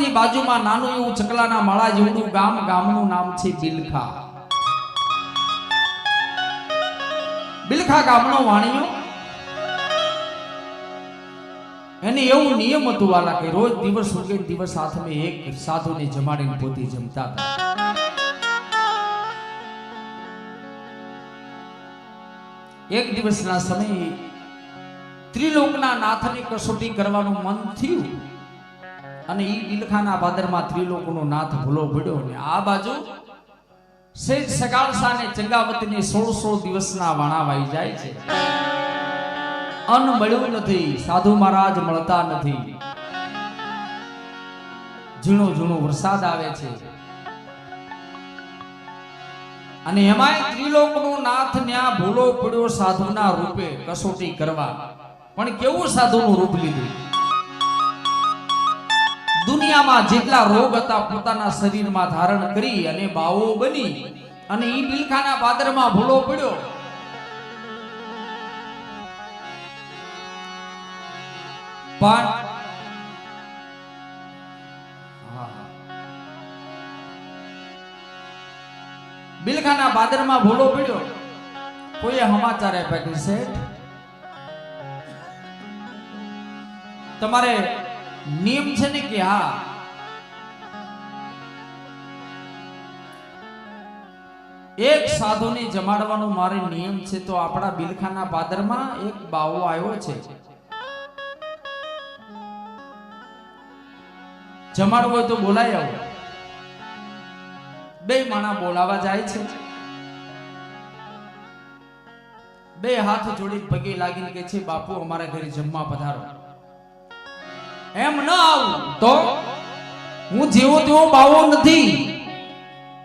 સાધુની બાજુમાં નાનું એવું ચકલાના માળા જેવડું ગામ ગામનું નામ છે બિલખા. બિલખા ગામનો વાણિયો. એને એવું નિયમ હતું વાલા કે રોજ દિવસ ઉગે દિવસ હાથમે એક સાધુને જમાડીને પોતે જમતા હતા. એક દિવસના સમયે ત્રિલોકના નાથની કસોટી કરવાનું મન થયું. અને ઈ બિલખાના ભાદરમાં ત્રિલોકનો નાથ ભૂલો પડ્યો ને આ બાજુ શેઠ સગાળસા ને ચંગાવતીને સોળ સોળ દિવસના વાણા વાઈ જાય છે. અન્ન મળ્યું નથી, સાધુ મહારાજ મળતા નથી. ઝીણો ઝીણો વરસાદ આવે છે. અને એમાંય ત્રિલોકનો નાથ ન્યા ભૂલો પડ્યો સાધુના રૂપે કસોટી કરવા. પણ કેવું સાધુનું રૂપ લીધું? દુનિયામાં જેટલા રોગ હતા પોતાના શરીરમાં ધારણ કરી અને બાવો બની અને ઈ બિલખાના પાદરમાં ભૂલો પડ્યો. પણ. બિલખાના બાદરમાં ભૂલો પડ્યો. કોઈએ સમાચાર આપ્યા કે શેઠ તમારે નિયમ છે ને કે હા એક સાધુને જમાડવાનો મારે નિયમ છે તો આપણા બિલખાના પાદરમાં એક બાવો આવ્યો છે. જમાડવો હોય તો બોલાય આવો. બે માણા બોલાવા જાય છે. બે હાથ જોડી પગે લાગીને કે છે, બાપુ, અમારા ઘરે જમવા પધારો. એમ ન આવું, તો હું જેવો તેવો બાવો નથી.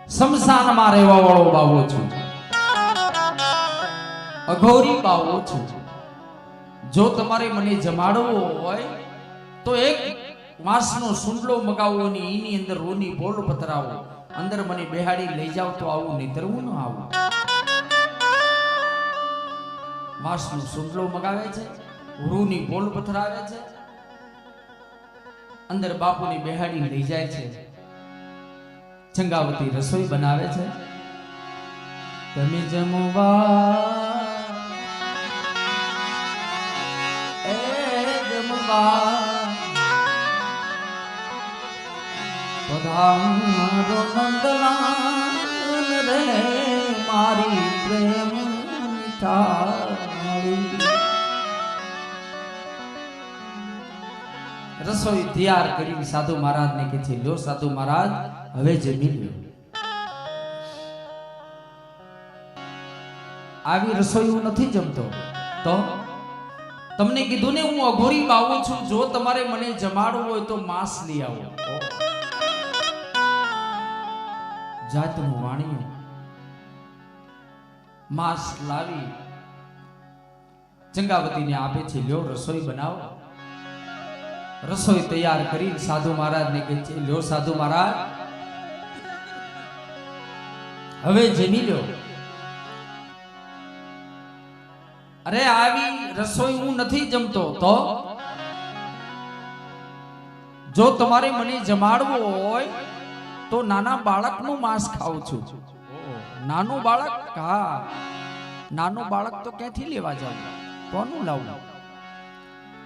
શમશાનમાં રહેવા વાળો બાવો છું. અઘોરી બાવો છું. જો તમારે મને જમાડવો હોય, તો એક વાંસનો સુંડલો મગાવો અને એની અંદર રોની બોલ પતરાવો. અંદર મને બેહાડી લઈ જાવ તો આવું નહીં હું ન આવું. વાંસનો સુંડલો મગાવે છે, રૂની બોલ પથરાવે છે અંદર બાપુની બેહાડી લઈ જાય છે. ચંગાવતી રસોઈ બનાવે છે. તમે જમવા રસોઈ તૈયાર કરી સાધુ મહારાજને કે છે લ્યો સાધુ મહારાજ, હવે જમી લો આવી રસોઈ હું નથી જમતો. તો? તમને કીધું ને, હું અઘોરી બાવું છું, જો તમારે મને જમાડવું હોય તો માંસ લઈ આવો. જાતનું વાણી માંસ લાવી. ચંગાવતીને આપે છે, લ્યો રસોઈ બનાવો. રસોઈ તૈયાર કરી સાધુ મહારાજને કહે છે, લ્યો સાધુ મહારાજ. હવે જમી લ્યો. અરે આવી રસોઈ હું નથી જમતો, તો? જો તમારે મને જમાડવું હોય, તો નાના બાળકનું માંસ ખાઉં છું. નાનું બાળક? હા. નાનું બાળક તો ક્યાંથી લેવા જાવ કોનું લાવું?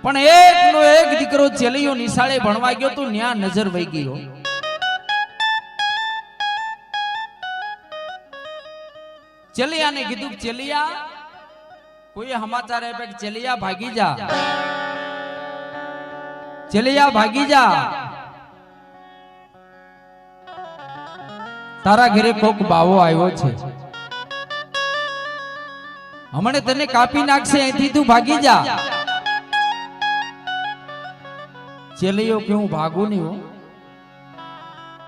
પણ એકનો એક દીકરો ચેલીયો નિશાળે ભણવા ગયો તો ન્યા નજર વહી ગયો ચેલિયાને કીધું, ચેલિયા કોઈ સમાચાર આપ્યા કે ચેલિયા ભાગી જા. ચેલિયા, ભાગી જા. તારા ઘરે કોક બાવો આવ્યો છે. હમણે તને કાપી નાખશે, અહીંથી તું ભાગી જા. ચેલિયો કે હું ભાગું નહીં હું?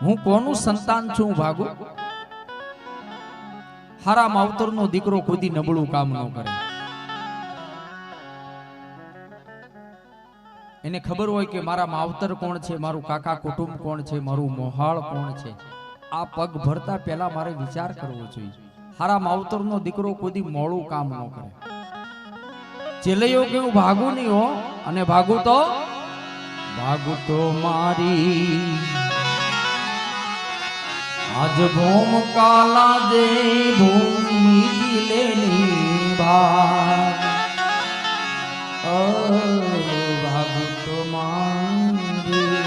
હું કોનું સંતાન છું ભાગું? હારા માવતરનો દીકરો કુદી નબળું કામ ન કરે. એને ખબર હોય કે મારા માવતર કોણ છે, મારું કાકા કુટુંબ કોણ છે, મારું મોહાળ કોણ છે? આ પગ ભરતા પહેલા મારે વિચાર કરવો જોઈએ. હારા માવતરનો દીકરો કુદી મોડું કામ ન કરે. ચેલૈયો કે હું ભાગું નહીં હો? અને ભાગું તો ભાગું તો મારી આજ ભૂમ કાલા દે ભૂમિ દિલેની ભાગ અ ભાગ તો મારી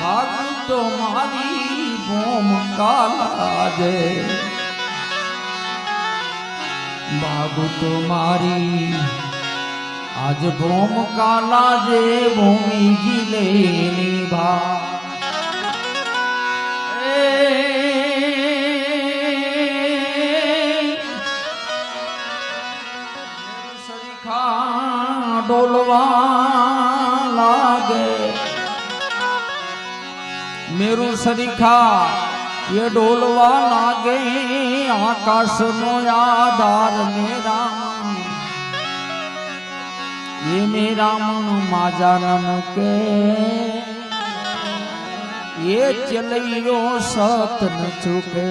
ભાગ તો મારી ભૂમ કાલા દે ભાગ તો મારી આજ ભૂમ કાલા જે ભૂમિ જીલે નિભા. ડોલવા લાગે. મેરું સરીખા એ ડોલવા લાગે. આકાશનો આધાર મેરા. ఏమి రామును మా జానముకే ఏ చెలయ్యో సతన చుకే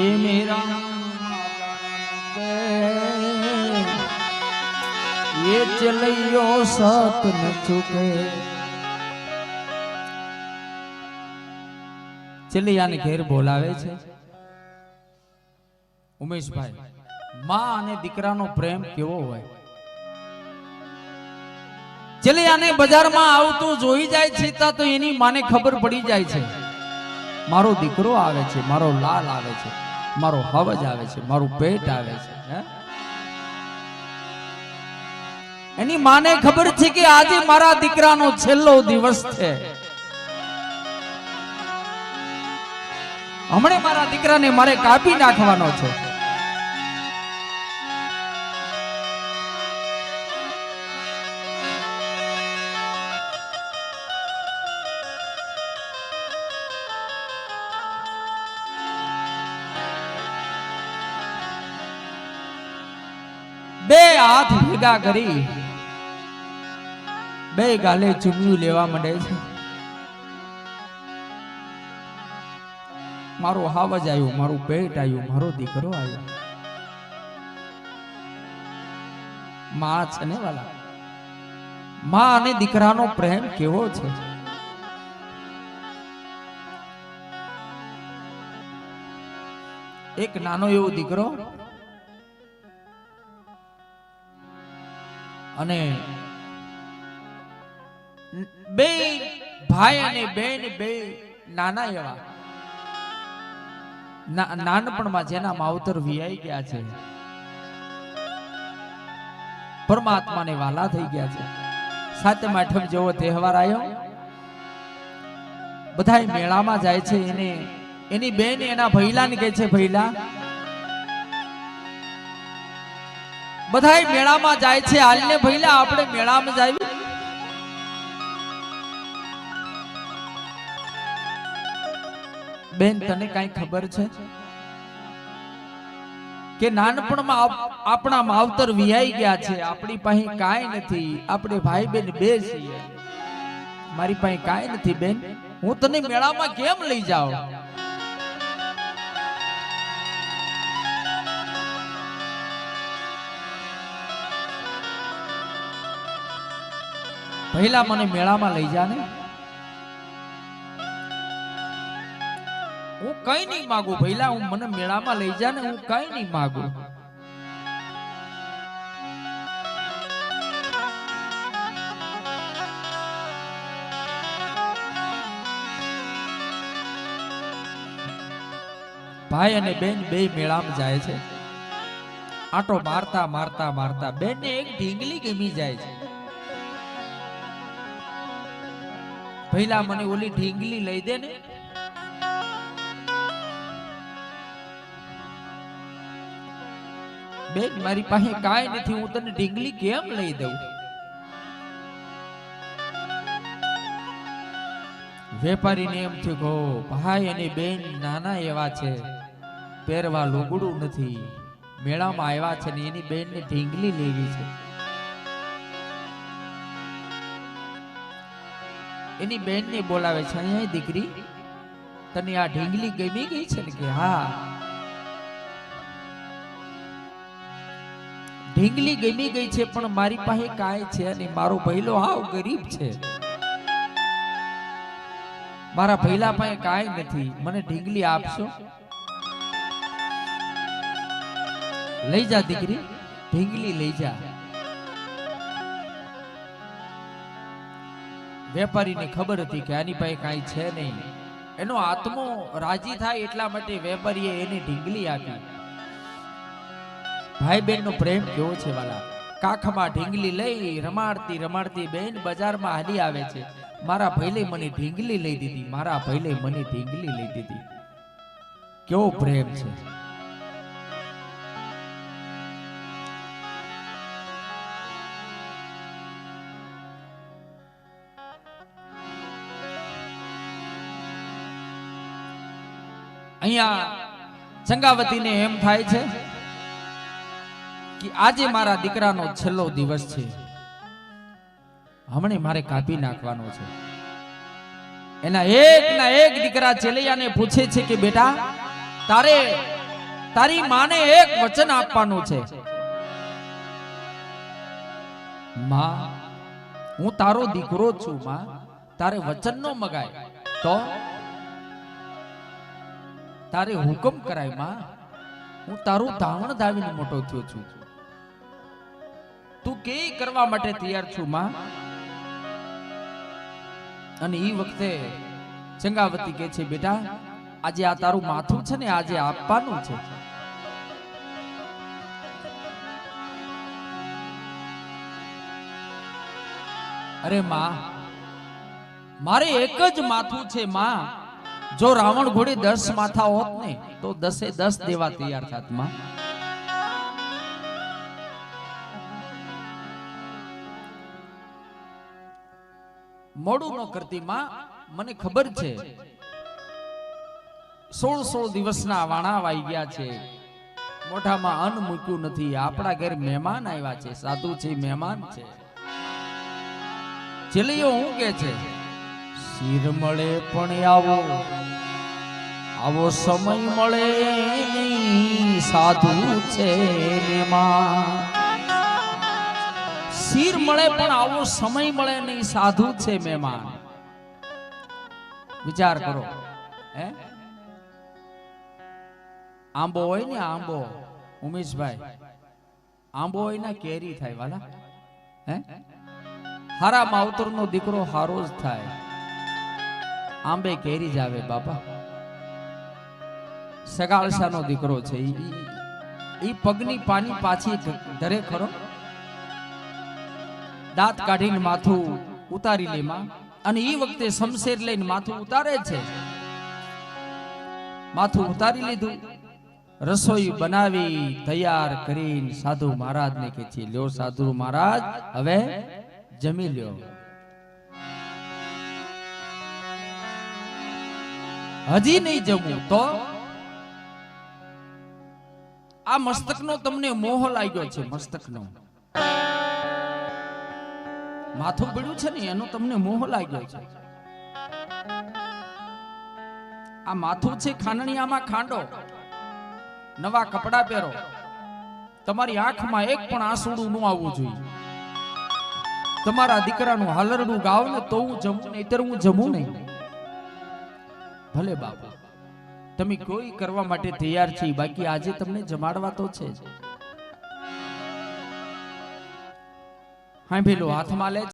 ఏమి రామును ఏ చెలయ్యో సతన చుకే ચલિયાને ઘેર બોલાવે છે ઉમેશભાઈ માં અને દીકરાનો પ્રેમ કેવો હોય? ચલે આને બજારમાં આવતું જોઈ જાય છે તો એની માને ખબર પડી જાય છે. મારો દીકરો આવે છે, મારો લાલ આવે છે, મારો હવજ આવે છે, મારું પેટ આવે છે એની માને ખબર છે કે આજે મારા દીકરાનો છેલ્લો દિવસ છે. હમણે મારા દીકરાને મારે કાપી નાખવાનો છે. હાથ ભેગા કરી બે ગાલે ચૂમ્યું લેવા માંડે છે. મારો હાવજ આવ્યો, મારું પેટ આવ્યું, મારો દીકરો આવ્યો. માં છે ને વાલા? માં અને દીકરાનો પ્રેમ કેવો છે? એક નાનો એવો દીકરો અને બે ભાઈ અને બેન બે નાના એવા. નાનપણમાં જેના માવતર વિયાઈ ગયા છે. પરમાત્માને વાલા થઈ ગયા છે. સાતમ આઠમ જેવો તહેવાર આવ્યો બધાય મેળામાં જાય છે એને, એની બેન એના ભૈલાને કહે છે, ભૈલા બધાય મેળામાં જાય છે. હાલને ભૈલા આપણે મેળામાં જાય બેન તને કઈ ખબર છે? કે નાનપણમાં આપ- આપણા માવતર વિયાઈ ગયા છે. આપણી પાસે કાંઈ નથી. આપણે ભાઈ બેન બે છીએ. મારી પાસે કાંઈ નથી બેન. હું તને મેળામાં કેમ લઈ જાઉં? પહેલા મને મેળામાં લઈ જા ને હું કઈ નહીં માગું પહેલા હું મને મેળામાં લઈ જા ને હું કઈ નહીં માગું. ભાઈ અને બેન બે મેળામાં જાય છે. આટો મારતા મારતા મારતા, બેનને એક ઢીંગલી ગમી જાય છે. પહેલા મને ઓલી ઢીંગલી લઈ દે ને. બેન, મારી પાસે કાંઈ નથી, હું તને ઢીંગલી કેમ લઈ દઉં? વેપારીને એમ થયું કહો ભાઈ અને બેન નાના એવા છે, પહેરવા લુગડું નથી. મેળામાં આવ્યા છે ને એની બેનને ઢીંગલી લેવી છે. એની બહેનને બોલાવે છે અહીંયા દીકરી. તને આ ઢીંગલી ગમી ગઈ છે ને કે? હા. ઢીંગલી ગમી ગઈ છે, પણ મારી પાસે કાંઈ છે નહીં. મારો ભૈલો હાવ ગરીબ છે. મારા ભૈલા પાસે કાંઈ નથી. મને ઢીંગલી આપશો? લઈ જા દીકરી. ઢીંગલી લઈ જા. વેપારીને ખબર હતી કે આની પાસે કાંઈ છે નહીં. એનો આત્મો રાજી થાય એટલા માટે વેપારીએ એને ઢીંગલી આપી. ભાઈ બહેનનો પ્રેમ કેવો છે વાલા? કાખમાં ઢીંગલી લઈ રમાડતી રમાડતી બેન બજારમાં હાલી આવે છે. મારા ભૈલે મને ઢીંગલી લઈ દીધી, મારા ભૈલે મને ઢીંગલી લઈ દીધી. કેવો પ્રેમ છે. અહીંયા સંગાવતીને એમ થાય છે કે આજે મારા દીકરાનો છેલ્લો દિવસ છે. હમણે મારે કાપી નાખવાનો છે. એના એક ના એક દીકરા ચેલૈયાને પૂછે છે કે, બેટા, તારે, તારી માને એક વચન આપવાનું છે. માં, હું તારો દીકરો છું, માં. તારે વચન નો મગાય. તો? તારે હુકમ કરાયમાં. હું તારું ધાવણ ધાવીને મોટો થયો છું. તું કે કરવા માટે તૈયાર છું માં? અને એ વખતે ચંગાવતી કે છે, બેટા, આજે આ તારું માથું છે ને આજે આપવાનું છે. અરે માં, મારે એક જ માથું છે, માં. જો રાવણ ઘોડી દસ માથા હોત ને, તો દસે દસ દેવા તૈયાર થાત મોડું ન કરતી માં, મને ખબર છે. સોળ સોળ દિવસના વાણા વાઈ ગયા છે. મોઢામાં અન્ન મૂક્યું નથી. આપણા ઘેર મહેમાન આવ્યા છે. સાધુ છે, મહેમાન છે. છેલ્લીઓ હું કે છે શિર મળે પણ આવો. આવો સમય મળે સાધુ છે શિર મળે પણ આવો સમય મળે નહીં, સાધુ છે મહેમાન. વિચાર કરો, હે? આંબો હોય ને આંબો, ઉમેશભાઈ. આંબો હોય ને કેરી થાય, વાલા. હે? હારા માવતર નો દીકરો હારો જ થાય. આંબે કેરી જ આવે, બાપા. સગાળસાનો દીકરો છે ઈ. પગની પાની પાછી ધરે ખરો. દાંત કાઢીને માથું ઉતારી લે અને એ વખતે શમશેર લઈને માથું ઉતારે છે. માથું ઉતારી લીધું. રસોઈ બનાવી તૈયાર કરીને સાધુ મહારાજ ને કે છે, લ્યો સાધુ મહારાજ, હવે જમી લ્યો. હજી નહીં જમવું તો આ મસ્તકનો તમને મોહ લાગ્યો છે, મસ્તકનો. માથું પડ્યું છે ને, એનો તમને મોહ લાગ્યો છે. આ માથું છે ખાંડણીયામાં ખાંડો. નવા કપડા પહેરો. તમારી આંખમાં એક પણ આંસુડું ન આવવું જોઈએ. તમારા દીકરાનું હાલરડું ગાવ ને તો હું જમું નહીતર હું જમું નહીં. ભલે બાપા. તમે કોઈ કરવા માટે તૈયાર છે બાકી આજે તમને જમાડવા તો છે હા ભેલો હાથમાં લે.